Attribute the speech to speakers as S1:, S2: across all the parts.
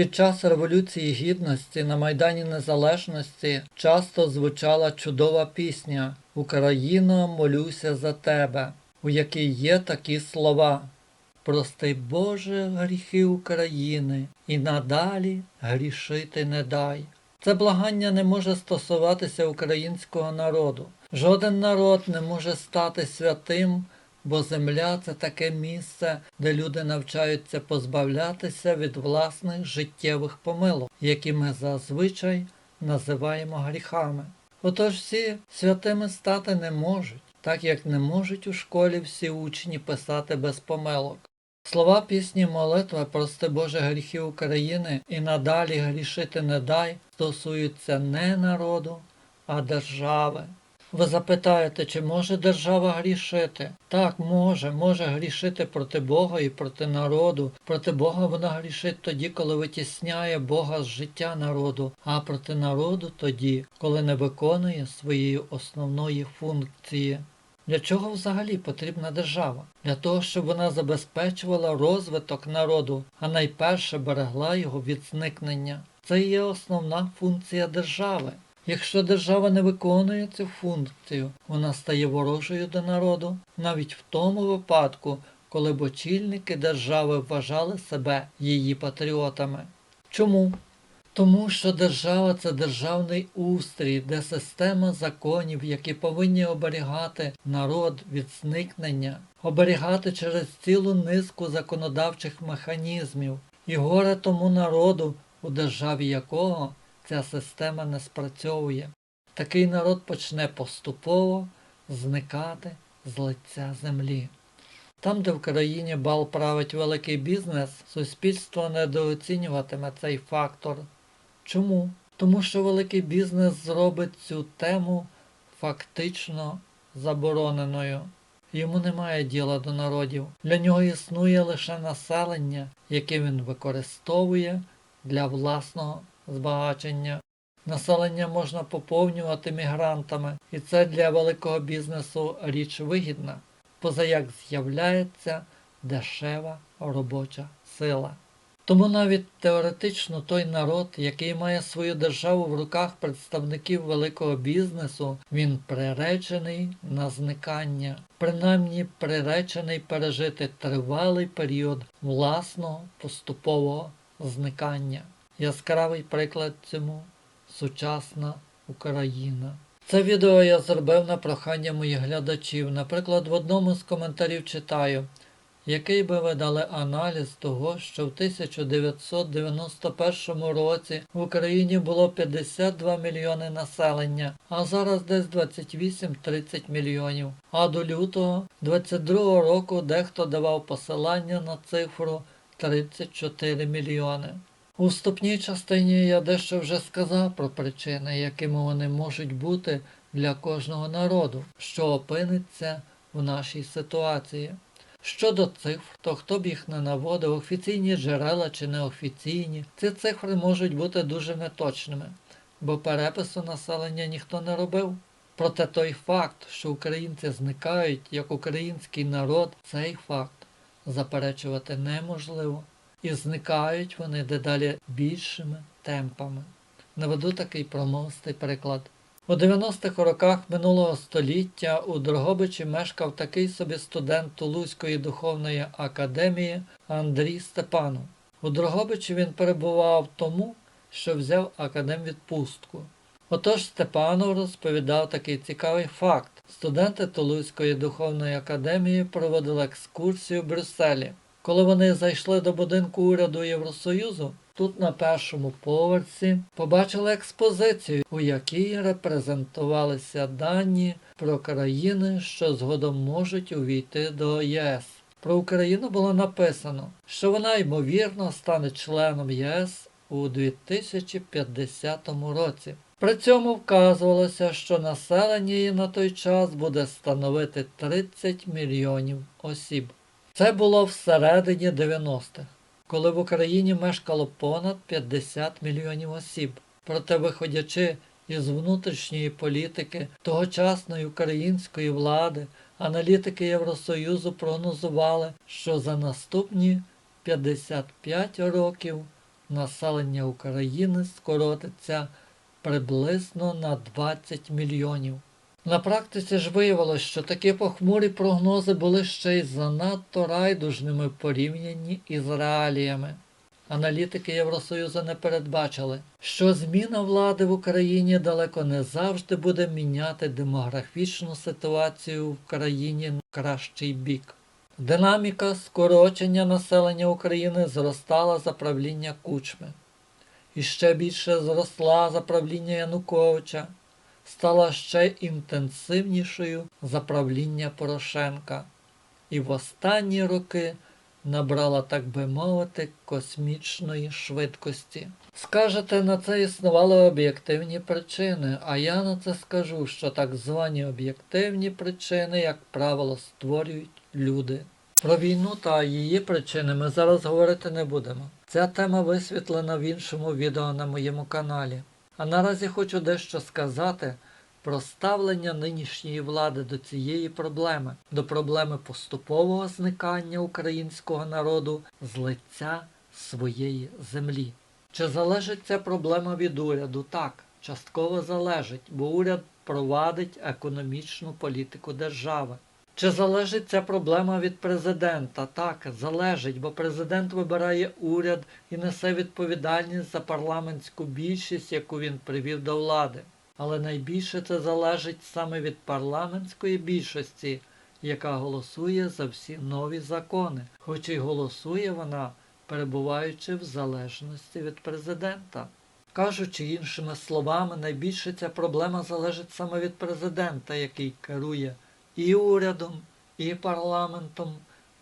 S1: Під час Революції Гідності на Майдані Незалежності часто звучала чудова пісня Україно, молюся за тебе, у якій є такі слова. Прости Боже гріхи України і надалі грішити не дай. Це благання не може стосуватися українського народу. Жоден народ не може стати святим, бо земля це таке місце, де люди навчаються позбавлятися від власних життєвих помилок, які ми зазвичай називаємо гріхами. Отож всі святими стати не можуть, так як не можуть у школі всі учні писати без помилок. Слова пісні молитва Прости Боже гріхи України і надалі грішити не дай стосуються не народу, а держави. Ви запитаєте, чи може держава грішити? Так, може, може грішити проти Бога і проти народу. Проти Бога вона грішить тоді, коли витісняє Бога з життя народу, а проти народу тоді, коли не виконує своєї основної функції. Для чого взагалі потрібна держава? Для того, щоб вона забезпечувала розвиток народу, а найперше берегла його від зникнення. Це є основна функція держави. Якщо держава не виконує цю функцію, вона стає ворожою до народу, навіть в тому випадку, коли б очільники держави вважали себе її патріотами. Чому? Тому що держава це державний устрій, де система законів, які повинні оберігати народ від зникнення, оберігати через цілу низку законодавчих механізмів, і горе тому народу, у державі якого ця система не спрацьовує. Такий народ почне поступово зникати з лиця землі. Там, де в країні бал править великий бізнес, суспільство недооцінюватиме цей фактор. Чому? Тому що великий бізнес зробить цю тему фактично забороненою. Йому немає діла до народів. Для нього існує лише населення, яке він використовує для власного збагачення. Населення можна поповнювати мігрантами, і це для великого бізнесу річ вигідна, позаяк з'являється дешева робоча сила. Тому навіть теоретично той народ, який має свою державу в руках представників великого бізнесу, він приречений на зникання, принаймні приречений пережити тривалий період власного поступового зникання. Яскравий приклад цьому сучасна Україна. Це відео я зробив на прохання моїх глядачів. Наприклад, в одному з коментарів читаю, який би ви дали аналіз того, що в 1991 році в Україні було 52 мільйони населення, а зараз десь 28-30 мільйонів. А до лютого 22 року дехто давав посилання на цифру 34 мільйони. У вступній частині я дещо вже сказав про причини, якими вони можуть бути для кожного народу, що опиниться в нашій ситуації. Щодо цифр, то хто б їх не наводив, офіційні джерела чи неофіційні, ці цифри можуть бути дуже неточними, бо перепису населення ніхто не робив. Проте той факт, що українці зникають як український народ, цей факт заперечувати неможливо. І зникають вони дедалі більшими темпами. Наведу такий промовистий приклад. У 90-х роках минулого століття у Дрогобичі мешкав такий собі студент Тулузької духовної академії Андрій Степанов. У Дрогобичі він перебував тому, що взяв академвідпустку. Отож Степанов розповідав такий цікавий факт. Студенти Тулузької духовної академії проводили екскурсію в Брюсселі. Коли вони зайшли до будинку уряду Євросоюзу, тут на першому поверсі побачили експозицію, у якій репрезентувалися дані про країни, що згодом можуть увійти до ЄС. Про Україну було написано, що вона ймовірно стане членом ЄС у 2050 році. При цьому вказувалося, що населення її на той час буде становити 30 мільйонів осіб. Це було всередині 90-х, коли в Україні мешкало понад 50 мільйонів осіб. Проте, виходячи із внутрішньої політики тогочасної української влади, аналітики Євросоюзу прогнозували, що за наступні 55 років населення України скоротиться приблизно на 20 мільйонів. На практиці ж виявилось, що такі похмурі прогнози були ще й занадто райдужними порівнянні із реаліями. Аналітики Євросоюзу не передбачили, що зміна влади в Україні далеко не завжди буде міняти демографічну ситуацію в країні в кращий бік. Динаміка скорочення населення України зростала за правління Кучми. І ще більше зросла за правління Януковича, стала ще інтенсивнішою за правління Порошенка. І в останні роки набрала, так би мовити, космічної швидкості. Скажете, на це існували об'єктивні причини, а я на це скажу, що так звані об'єктивні причини, як правило, створюють люди. Про війну та її причини ми зараз говорити не будемо. Ця тема висвітлена в іншому відео на моєму каналі. А наразі хочу дещо сказати про ставлення нинішньої влади до цієї проблеми, до проблеми поступового зникання українського народу з лиця своєї землі. Чи залежить ця проблема від уряду? Так, частково залежить, бо уряд провадить економічну політику держави. Чи залежить ця проблема від президента? Так, залежить, бо президент вибирає уряд і несе відповідальність за парламентську більшість, яку він привів до влади. Але найбільше це залежить саме від парламентської більшості, яка голосує за всі нові закони, хоч і голосує вона, перебуваючи в залежності від президента. Кажучи іншими словами, найбільше ця проблема залежить саме від президента, який керує і урядом, і парламентом,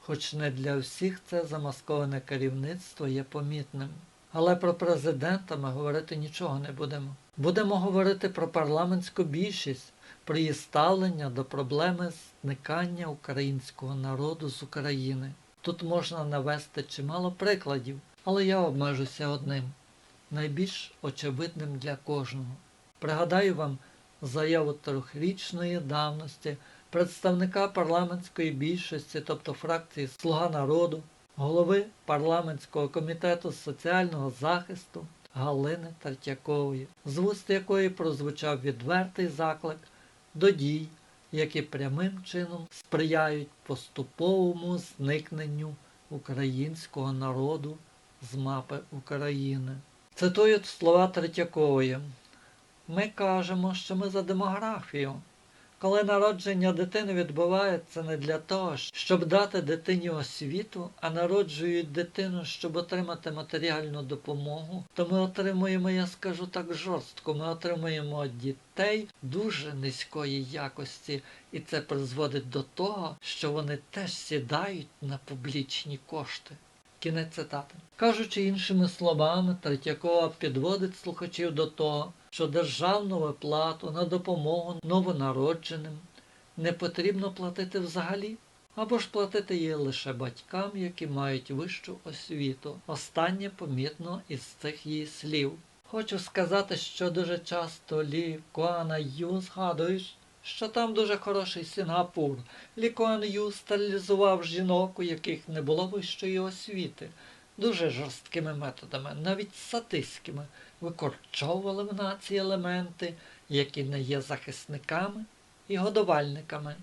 S1: хоч не для всіх це замасковане керівництво є помітним. Але про президента ми говорити нічого не будемо. Будемо говорити про парламентську більшість, про її ставлення до проблеми зникання українського народу з України. Тут можна навести чимало прикладів, але я обмежуся одним, найбільш очевидним для кожного. Пригадаю вам заяву трьохрічної давності представника парламентської більшості, тобто фракції Слуга народу, голови парламентського комітету соціального захисту Галини Третьякової, з вуст якої прозвучав відвертий заклик до дій, які прямим чином сприяють поступовому зникненню українського народу з мапи України. Цитують слова Третьякової. Ми кажемо, що ми за демографію. Коли народження дитини відбувається не для того, щоб дати дитині освіту, а народжують дитину, щоб отримати матеріальну допомогу, то ми отримуємо, я скажу так жорстко, ми отримуємо дітей дуже низької якості, і це призводить до того, що вони теж сідають на публічні кошти. Кінець цитати. Кажучи іншими словами, Третьякова підводить слухачів до того, що державну виплату на допомогу новонародженим не потрібно платити взагалі, або ж платити її лише батькам, які мають вищу освіту. Останнє помітно із цих її слів. Хочу сказати, що дуже часто Лі Куана Ю згадуєш, що там дуже хороший Сінгапур. Лі Куан Ю стерилізував жінок, у яких не було вищої освіти, дуже жорсткими методами, навіть сатистськими, викорчовували в нації елементи, які не є захисниками і годувальниками.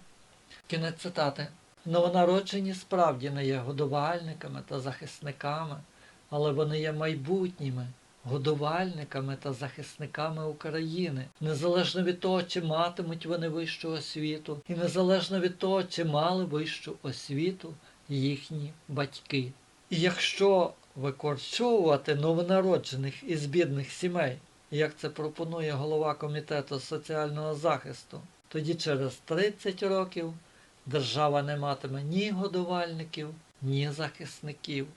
S1: Кінець цитати. Новонароджені справді не є годувальниками та захисниками, але вони є майбутніми годувальниками та захисниками України, незалежно від того, чи матимуть вони вищу освіту, і незалежно від того, чи мали вищу освіту їхні батьки. І якщо викорчовувати новонароджених із бідних сімей, як це пропонує голова комітету соціального захисту, тоді через 30 років держава не матиме ні годувальників, ні захисників.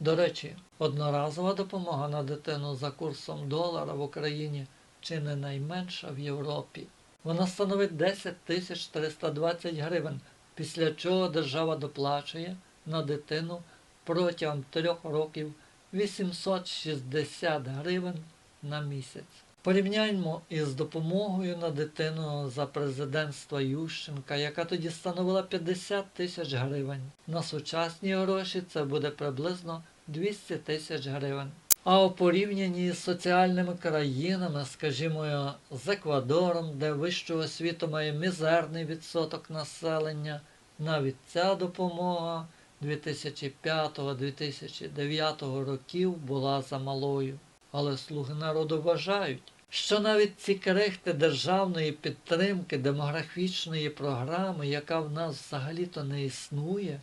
S1: До речі, одноразова допомога на дитину за курсом долара в Україні чи не найменша в Європі. Вона становить 10 тисяч 320 гривень, після чого держава доплачує на дитину протягом трьох років 860 гривень на місяць. Порівняймо із допомогою на дитину за президентства Ющенка, яка тоді становила 50 тисяч гривень. На сучасні гроші це буде приблизно 200 тисяч гривень. А у порівнянні з соціальними країнами, скажімо, з Еквадором, де вищу освіту має мізерний відсоток населення, навіть ця допомога 2005-2009 років була замалою. Але слуги народу вважають, що навіть ці крихти державної підтримки демографічної програми, яка в нас взагалі-то не існує,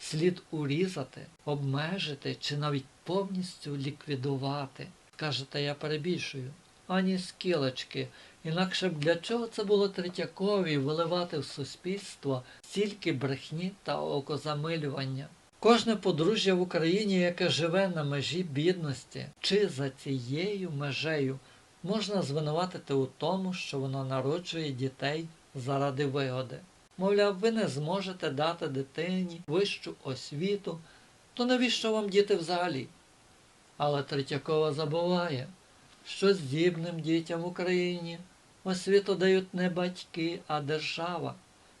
S1: слід урізати, обмежити чи навіть повністю ліквідувати. Кажете, я перебільшую. Ані скілочки. Інакше б для чого це було Третьякові виливати в суспільство стільки брехні та окозамилювання? Кожне подружжя в Україні, яке живе на межі бідності чи за цією межею, можна звинуватити у тому, що воно народжує дітей заради вигоди. Мовляв, ви не зможете дати дитині вищу освіту, то навіщо вам діти взагалі? Але Третьякова забуває, що здібним дітям в Україні освіту дають не батьки, а держава.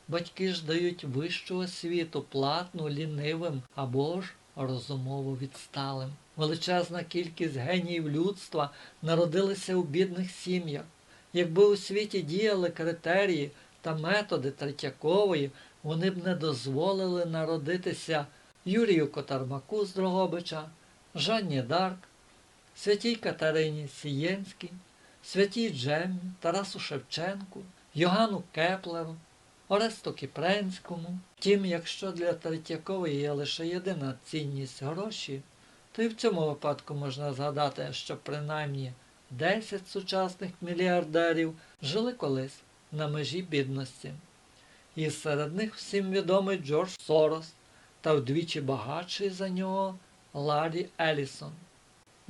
S1: Батьки ж дають вищу освіту, платну лінивим або ж розумово відсталим. Величезна кількість геніїв людства народилися у бідних сім'ях. Якби у світі діяли критерії та методи Третьякової, вони б не дозволили народитися Юрію Котармаку з Дрогобича, Жанні Дарк, святій Катерині Сієнській, святій Джеммі, Тарасу Шевченку, Йоганну Кеплеру, Оресту Кіпренському. Втім, якщо для Третьякової є лише єдина цінність гроші, то і в цьому випадку можна згадати, що принаймні 10 сучасних мільярдерів жили колись на межі бідності. І серед них всім відомий Джордж Сорос та вдвічі багатший за нього Ларі Елісон.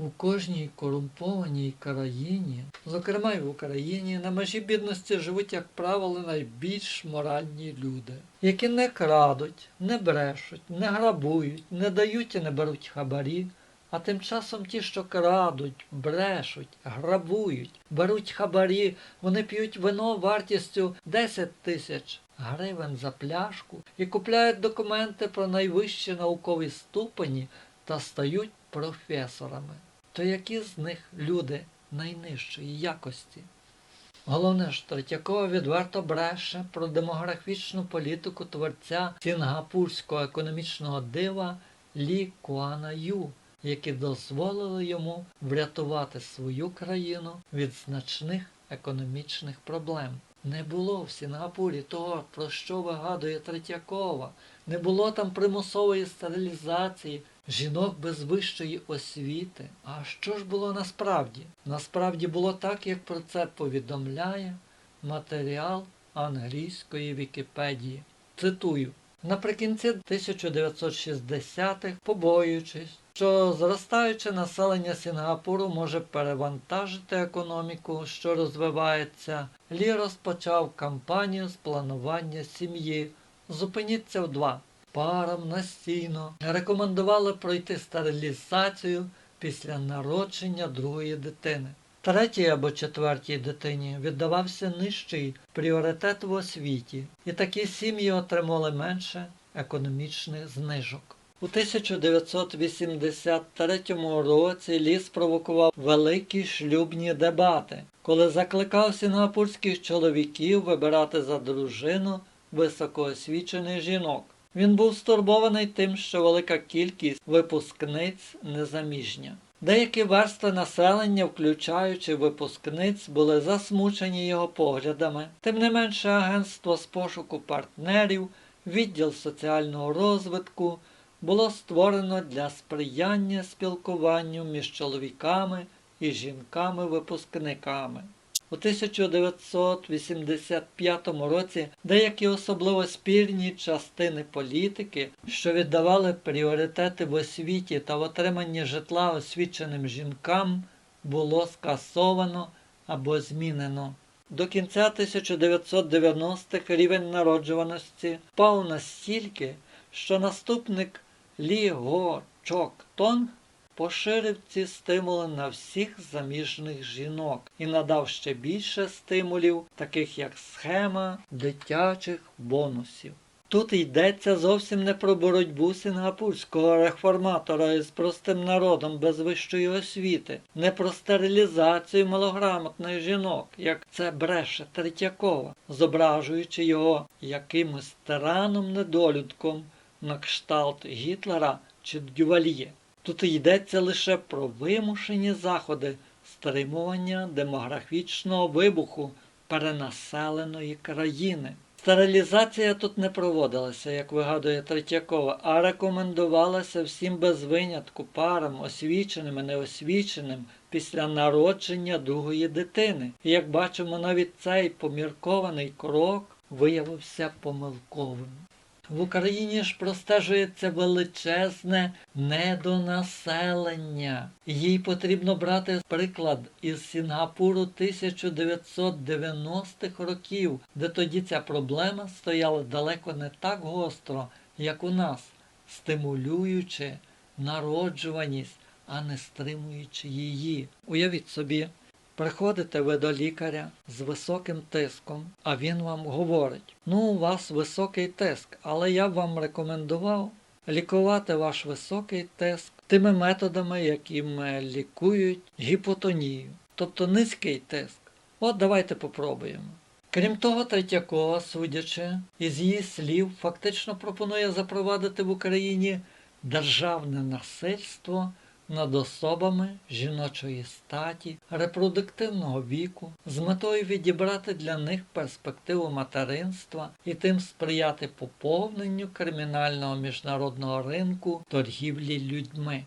S1: У кожній корумпованій країні, зокрема й в Україні, на межі бідності живуть, як правило, найбільш моральні люди, які не крадуть, не брешуть, не грабують, не дають і не беруть хабарі, а тим часом ті, що крадуть, брешуть, грабують, беруть хабарі, вони п'ють вино вартістю 10 тисяч гривень за пляшку і купляють документи про найвищі наукові ступені та стають професорами. То які з них люди найнижчої якості? Головне ж, Третьякова відверто бреше про демографічну політику творця сінгапурського економічного дива Лі Куана Ю, які дозволили йому врятувати свою країну від значних економічних проблем. Не було в Сінгапурі того, про що вигадує Третьякова. Не було там примусової стерилізації, жінок без вищої освіти. А що ж було насправді? Насправді було так, як про це повідомляє матеріал англійської Вікіпедії. Цитую. Наприкінці 1960-х, побоюючись, що зростаюче населення Сінгапуру може перевантажити економіку, що розвивається, Лі розпочав кампанію з планування сім'ї. Зупиніться в два. Парам настійно рекомендували пройти стерилізацію після народження другої дитини. Третій або четвертій дитині віддавався нижчий пріоритет в освіті, і такі сім'ї отримали менше економічних знижок. У 1983 році Лі спровокував великі шлюбні дебати, коли закликав сінгапурських чоловіків вибирати за дружину високоосвічених жінок. Він був стурбований тим, що велика кількість випускниць незаміжня. Деякі верстви населення, включаючи випускниць, були засмучені його поглядами. Тим не менше, агентство з пошуку партнерів, відділ соціального розвитку було створено для сприяння спілкуванню між чоловіками і жінками-випускниками. У 1985 році деякі особливо спірні частини політики, що віддавали пріоритети в освіті та в отриманні житла освіченим жінкам, було скасовано або змінено. До кінця 1990-х рівень народжуваності впав настільки, що наступник Лі Го Чок Тонг поширив ці стимули на всіх заміжних жінок і надав ще більше стимулів, таких як схема дитячих бонусів. Тут йдеться зовсім не про боротьбу сінгапурського реформатора із простим народом без вищої освіти, не про стерилізацію малограмотних жінок, як це бреше Третьякова, зображуючи його якимось тираном недолюдком на кшталт Гітлера чи Дювальє. Тут йдеться лише про вимушені заходи стримування демографічного вибуху перенаселеної країни. Стерилізація тут не проводилася, як вигадує Третьякова, а рекомендувалася всім без винятку парам, освіченим і неосвіченим, після народження другої дитини. І як бачимо, навіть цей поміркований крок виявився помилковим. В Україні ж простежується величезне недонаселення. Їй потрібно брати приклад із Сінгапуру 1990-х років, де тоді ця проблема стояла далеко не так гостро, як у нас, стимулюючи народжуваність, а не стримуючи її. Уявіть собі, Приходите ви до лікаря з високим тиском, а він вам говорить: ну, у вас високий тиск, але я б вам рекомендував лікувати ваш високий тиск тими методами, якими лікують гіпотонію, тобто низький тиск. От давайте попробуємо. Крім того, Третьякова, судячи із її слів, фактично пропонує запровадити в Україні державне насильство над особами жіночої статі, репродуктивного віку, з метою відібрати для них перспективу материнства і тим сприяти поповненню кримінального міжнародного ринку торгівлі людьми.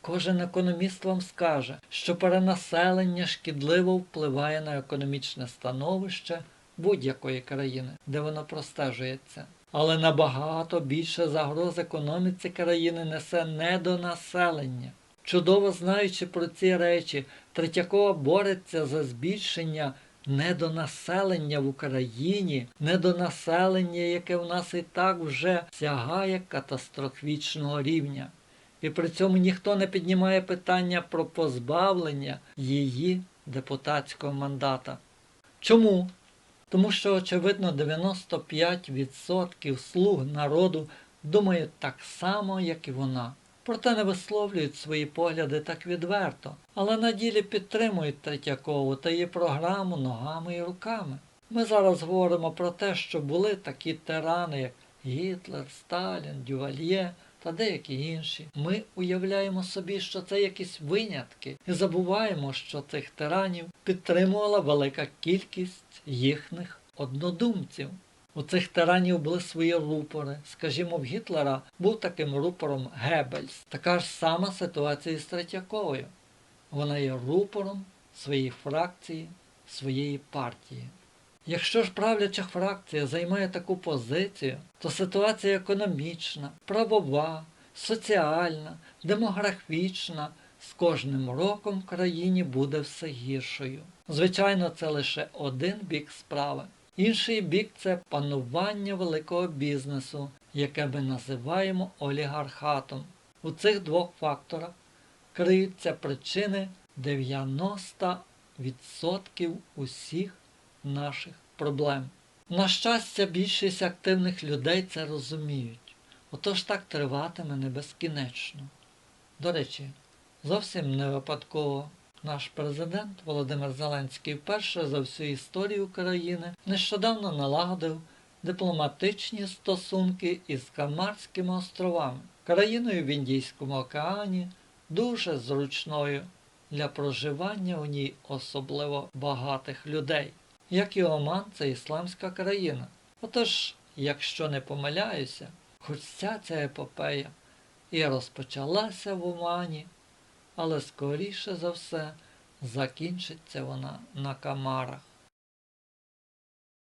S1: Кожен економіст вам скаже, що перенаселення шкідливо впливає на економічне становище будь-якої країни, де воно простежується. Але набагато більше загроз економіці країни несе недонаселення. Чудово знаючи про ці речі, Третьякова бореться за збільшення недонаселення в Україні, недонаселення, яке в нас і так вже сягає катастрофічного рівня. І при цьому ніхто не піднімає питання про позбавлення її депутатського мандата. Чому? Тому що, очевидно, 95% слуг народу думають так само, як і вона. Проте не висловлюють свої погляди так відверто, але на ділі підтримують Третьякову та її програму ногами і руками. Ми зараз говоримо про те, що були такі тирани, як Гітлер, Сталін, Дювальє та деякі інші. Ми уявляємо собі, що це якісь винятки, і забуваємо, що цих тиранів підтримувала велика кількість їхніх однодумців. У цих тиранів були свої рупори. Скажімо, в Гітлера був таким рупором Геббельс. Така ж сама ситуація з Третьяковою. Вона є рупором своєї фракції, своєї партії. Якщо ж правляча фракція займає таку позицію, то ситуація економічна, правова, соціальна, демографічна з кожним роком в країні буде все гіршою. Звичайно, це лише один бік справи. Інший бік це панування великого бізнесу, яке ми називаємо олігархатом. У цих двох факторах криються причини 90% усіх наших проблем. На щастя, більшість активних людей це розуміють. Отож так триватиме не безкінечно. До речі, зовсім не випадково наш президент Володимир Зеленський вперше за всю історію України нещодавно налагодив дипломатичні стосунки із Камарськими островами, країною в Індійському океані, дуже зручною для проживання у ній особливо багатих людей. Як і Оман, це ісламська країна. Отож, якщо не помиляюся, хоч ця ця епопея і розпочалася в Омані, але скоріше за все закінчиться вона на камарах.